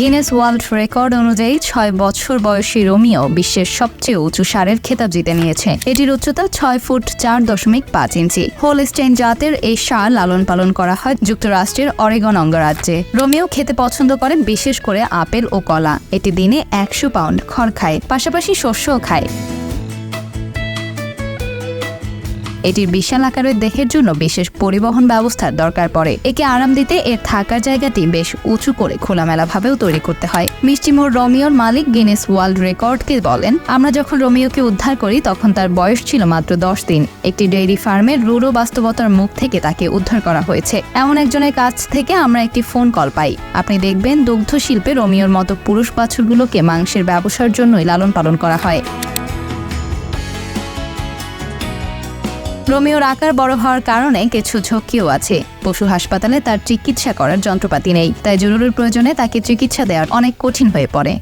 Guinness world record অনুযায়ী ছয় বছর বয়সী রোমিও বিশ্বের সবচেয়ে উঁচু সারের খেতাব জিতে নিয়েছে। এটির উচ্চতা ছয় ফুট চার দশমিক পাঁচ ইঞ্চি। হোলস্টেইন জাতের এই সার লালন পালন করা হয় যুক্তরাষ্ট্রের অরেগন অঙ্গরাজ্যে। রোমিও খেতে পছন্দ করেন বিশেষ করে আপেল ও কলা। এটি দিনে একশো পাউন্ড খড় খায়, পাশাপাশি শস্যও খায়। এটির বিশাল আকারের দেহের জন্য বিশেষ পরিবহন ব্যবস্থার দরকার পড়ে। একে আরাম দিতে এর থাকার জায়গাটি বেশ উঁচু করে খোলামেলাভাবেও তৈরি করতে হয়। মিষ্টিমোর রোমিওর মালিক গিনেস ওয়ার্ল্ড রেকর্ডকে বলেন, আমরা যখন রোমিওকে উদ্ধার করি, তখন তার বয়স ছিল মাত্র দশ দিন। একটি ডেইরি ফার্মের রুড়ো বাস্তবতার মুখ থেকে তাকে উদ্ধার করা হয়েছে। এমন একজনের কাছ থেকে আমরা একটি ফোন কল পাই। আপনি দেখবেন দুগ্ধ শিল্পে রোমিওর মতো পুরুষ বাছুরগুলোকে মাংসের ব্যবসার জন্যই লালন পালন করা হয়। রোমিওর আকার বড় হওয়ার কারণে কিছু ঝক্কিও আছে। পশু হাসপাতালে তার চিকিৎসা করার যন্ত্রপাতি নেই, তাই জরুরির প্রয়োজনে তাকে চিকিৎসা দেওয়ার অনেক কঠিন হয়ে পড়ে।